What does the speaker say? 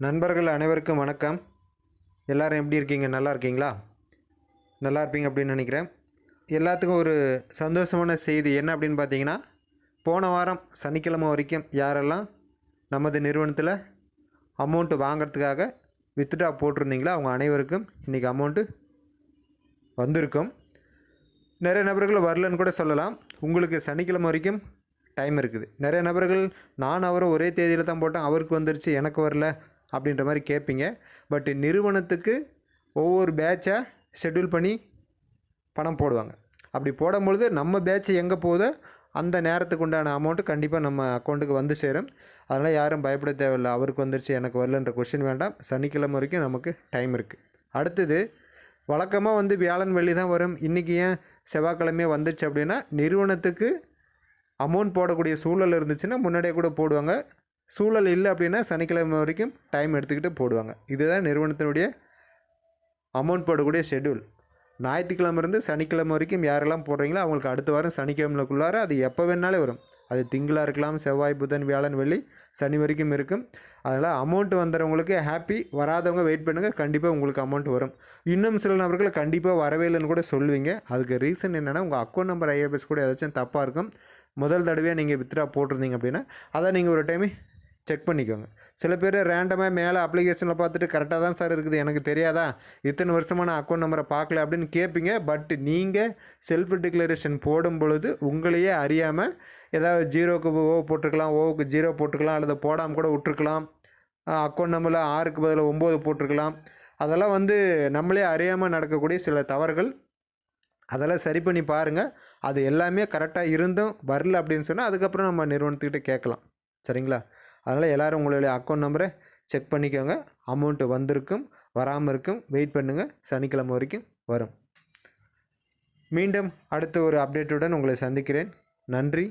நண்பர்கள் அனைவருக்கும் வணக்கம். எல்லோரும் எப்படி இருக்கீங்க? நல்லா இருக்கீங்களா? நல்லா இருப்பீங்க அப்படின்னு நினைக்கிறேன். எல்லாத்துக்கும் ஒரு சந்தோஷமான செய்தி என்ன அப்படின்னு பார்த்தீங்கன்னா போன வாரம் சனிக்கிழமை வரைக்கும் யாரெல்லாம் நமது நிறுவனத்தில் அமௌண்ட்டு வாங்கிறதுக்காக வித்ட்ரா போட்டிருந்தீங்களோ அவங்க அனைவருக்கும் இன்றைக்கி அமௌண்ட்டு வந்திருக்கும். நிறைய நபர்கள் வரலன்னு கூட சொல்லலாம். உங்களுக்கு சனிக்கிழமை வரைக்கும் டைம் இருக்குது. நிறைய நபர்கள் நான் அவரை ஒரே தேதியில் தான் போட்டேன். அவருக்கு வந்துருச்சு எனக்கு வரல. அப்படின்ற மாதிரி கேட்பீங்க. பட் நிறுவனத்துக்கு ஒவ்வொரு பேட்சை ஷெட்யூல் பண்ணி பணம் போடுவாங்க. அப்படி போடும்பொழுது நம்ம பேட்ச் எங்கே போகுதோ அந்த நேரத்துக்கு உண்டான அமௌண்ட்டு கண்டிப்பாக நம்ம அக்கௌண்ட்டுக்கு வந்து சேரும். அதனால் யாரும் பயப்பட தேவையில்லை. அவருக்கு வந்துருச்சு எனக்கு வரலன்ற கொஷின் வேண்டாம். சனிக்கிழமை வரைக்கும் நமக்கு டைம் இருக்குது அடுத்தது வழக்கமாக வந்து வியாழன் வெள்ளி தான் வரும். இன்றைக்கி ஏன் செவ்வாய்க்கிழமையே வந்துச்சு அப்படின்னா நிறுவனத்துக்கு அமௌண்ட் போடக்கூடிய சூழல் இருந்துச்சுன்னா முன்னாடியே கூட போடுவாங்க. சூழல் இல்லை அப்படின்னா சனிக்கிழமை வரைக்கும் டைம் எடுத்துக்கிட்டு போடுவாங்க. இதுதான் நிறுவனத்தினுடைய அமௌண்ட் போடக்கூடிய ஷெட்யூல் ஞாயிற்றுக்கிழமை இருந்து சனிக்கிழமை வரைக்கும் யாரெல்லாம் போடுறீங்களோ அவங்களுக்கு அடுத்த வாரம் சனிக்கிழமைக்குள்ளார அது எப்போ வேணாலே வரும். அது திங்களாக இருக்கலாம் செவ்வாய் புதன் வியாழன் வெள்ளி சனி வரைக்கும் இருக்கும். அதனால் அமௌண்ட் வந்துடுறவங்களுக்கு ஹாப்பி வராதவங்க வெயிட் பண்ணுங்கள் கண்டிப்பாக உங்களுக்கு அமௌண்ட் வரும். இன்னும் சில நபர்கள் கண்டிப்பாக வரவே இல்லைன்னு கூட சொல்லுவீங்க. அதுக்கு ரீசன் என்னென்னா உங்கள் அக்கௌண்ட் நம்பர் ஐஎஃப்எஸ் கூட ஏதாச்சும் தப்பாக இருக்கும். முதல் தடவையாக நீங்கள் வித்ட்ரா போட்டிருந்தீங்க அப்படின்னா அதை நீங்கள் ஒரு டைம் செக் பண்ணிக்கோங்க. சில பேர் ரேண்டமாக மேலே அப்ளிகேஷனில் பார்த்துட்டு கரெக்டாக தான் சார் இருக்குது. எனக்கு தெரியாதா? இத்தனை வருஷமாக நான் அக்கௌண்ட் நம்பரை பார்க்கல அப்படின்னு கேட்பீங்க பட் நீங்கள் செல்ஃப் டிக்ளரேஷன் போடும் பொழுது உங்களையே அறியாமல் ஏதாவது ஜீரோக்கு ஓ போட்டிருக்கலாம் ஓவுக்கு ஜீரோ போட்டிருக்கலாம் அல்லது போடாமல் கூட விட்டுருக்கலாம். அக்கௌண்ட் நம்பரில் ஆறுக்கு பதில் ஒம்பது போட்டிருக்கலாம். அதெல்லாம் வந்து நம்மளே அறியாமல் நடக்கக்கூடிய சில தவறுகள். அதெல்லாம் சரி பண்ணி பாருங்கள் அது எல்லாமே கரெக்டாக இருந்தும் வரல அப்படின்னு சொன்னால் அதுக்கப்புறம் நம்ம நிறுவனத்துக்கிட்ட கேட்கலாம். சரிங்களா? அதனால் எல்லோரும் உங்களுடைய அக்கௌண்ட் நம்பரை செக் பண்ணிக்கோங்க. அமௌண்ட்டு வந்திருக்கும் வராமல் இருக்கும் வெயிட் பண்ணுங்கள் சனிக்கிழமை வரைக்கும் வரும். மீண்டும் அடுத்த ஒரு அப்டேட்டுடன் உங்களை சந்திக்கிறேன். நன்றி.